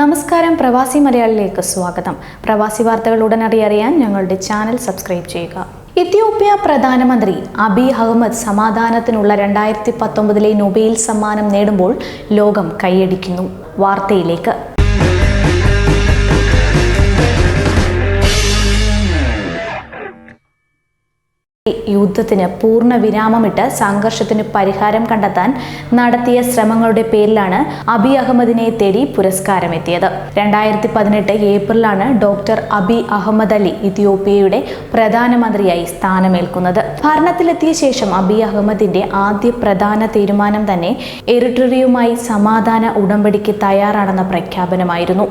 നമസ്കാരം പ്രവാസി മലയാളിലേക്ക് സ്വാഗതം. പ്രവാസി വാർത്തകൾ ഉടനടി അറിയാൻ ഞങ്ങളുടെ ചാനൽ സബ്സ്ക്രൈബ് ചെയ്യുക. ഇത്യോപ്യ പ്രധാനമന്ത്രി അബി അഹമ്മദ് സമാധാനത്തിനുള്ള രണ്ടായിരത്തി പത്തൊമ്പതിലെ നൊബേൽ സമ്മാനം നേടുമ്പോൾ ലോകം കൈയടിക്കുന്നു. വാർത്തയിലേക്ക്. യുദ്ധത്തിന് പൂർണ വിരാമമിട്ട് സംഘർഷത്തിന് പരിഹാരം കണ്ടെത്താൻ നടത്തിയ ശ്രമങ്ങളുടെ പേരിലാണ് അബി അഹമ്മദിനെ തേടി പുരസ്കാരം എത്തിയത് രണ്ടായിരത്തി പതിനെട്ട് ഏപ്രിലാണ് ഡോക്ടർ അബി അഹമ്മദ് അലി ഇത്യോപ്യയുടെ പ്രധാനമന്ത്രിയായി സ്ഥാനമേൽക്കുന്നത്. ഭരണത്തിലെത്തിയ ശേഷം അബി അഹമ്മദിന്റെ ആദ്യ പ്രധാന തീരുമാനം തന്നെ എറിട്രിയയുമായി സമാധാന ഉടമ്പടിക്ക് തയ്യാറാണെന്ന പ്രഖ്യാപനമായിരുന്നു.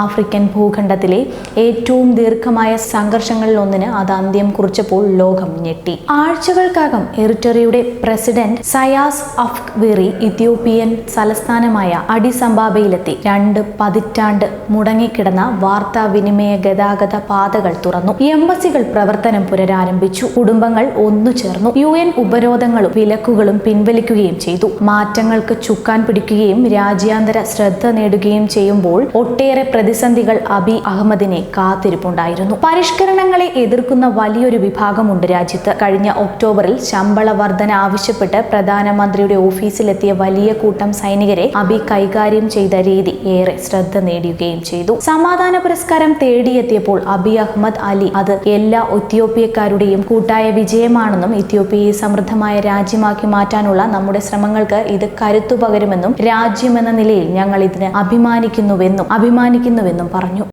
ആഫ്രിക്കൻ ഭൂഖണ്ഡത്തിലെ ഏറ്റവും ദീർഘമായ സംഘർഷങ്ങളിലൊന്നിന് അത് അന്ത്യം കുറിച്ചപ്പോൾ ലോകം ഞെട്ടി ആഴ്ചകൾക്കകം എറിറ്ററിയുടെ പ്രസിഡന്റ് സയാസ് അഫ്വേറി ഇത്യോപ്യൻ തലസ്ഥാനമായ അഡിസംബാബയിലെത്തി. രണ്ട് പതിറ്റാണ്ട് മുടങ്ങിക്കിടന്ന വാർത്താവിനിമയ ഗതാഗത പാതകൾ തുറന്നു. എംബസികൾ പ്രവർത്തനം പുനരാരംഭിച്ചു. കുടുംബങ്ങൾ ഒന്നു ചേർന്നു. യു എൻ ഉപരോധങ്ങളും വിലക്കുകളും പിൻവലിക്കുകയും ചെയ്തു. മാറ്റങ്ങൾക്ക് ചുക്കാൻ പിടിക്കുകയും രാജ്യാന്തര ശ്രദ്ധ നേടുകയും ചെയ്യുമ്പോൾ ഒട്ടേറെ പ്രതിസന്ധികൾ അബി അഹമ്മദിനെ കാത്തിരിപ്പുണ്ടായിരുന്നു. പരിഷ്കരണങ്ങളെ എതിർക്കുന്ന വലിയൊരു വിഭാഗമുണ്ട് രാജ്യത്ത്. കഴിഞ്ഞ ഒക്ടോബറിൽ ശമ്പള വർധന ആവശ്യപ്പെട്ട് പ്രധാനമന്ത്രിയുടെ ഓഫീസിലെത്തിയ വലിയ കൂട്ടം സൈനികരെ അബി കൈകാര്യം ചെയ്ത രീതി ഏറെ ശ്രദ്ധ നേടുകയും ചെയ്തു. സമാധാന പുരസ്കാരം തേടിയെത്തിയപ്പോൾ അബി അഹമ്മദ് അലി അത് എല്ലാ എത്യോപ്യക്കാരുടെയും കൂട്ടായ വിജയമാണെന്നും ഇത്യോപ്യയെ സമൃദ്ധമായ രാജ്യമാക്കി മാറ്റാനുള്ള നമ്മുടെ ശ്രമങ്ങൾക്ക് ഇത് കരുത്തു പകരുമെന്നും രാജ്യമെന്ന നിലയിൽ ഞങ്ങൾ ഇതിന് അഭിമാനിക്കുന്നുവെന്നും അഭിമാനിക്കുന്നുവെന്നും പറഞ്ഞു.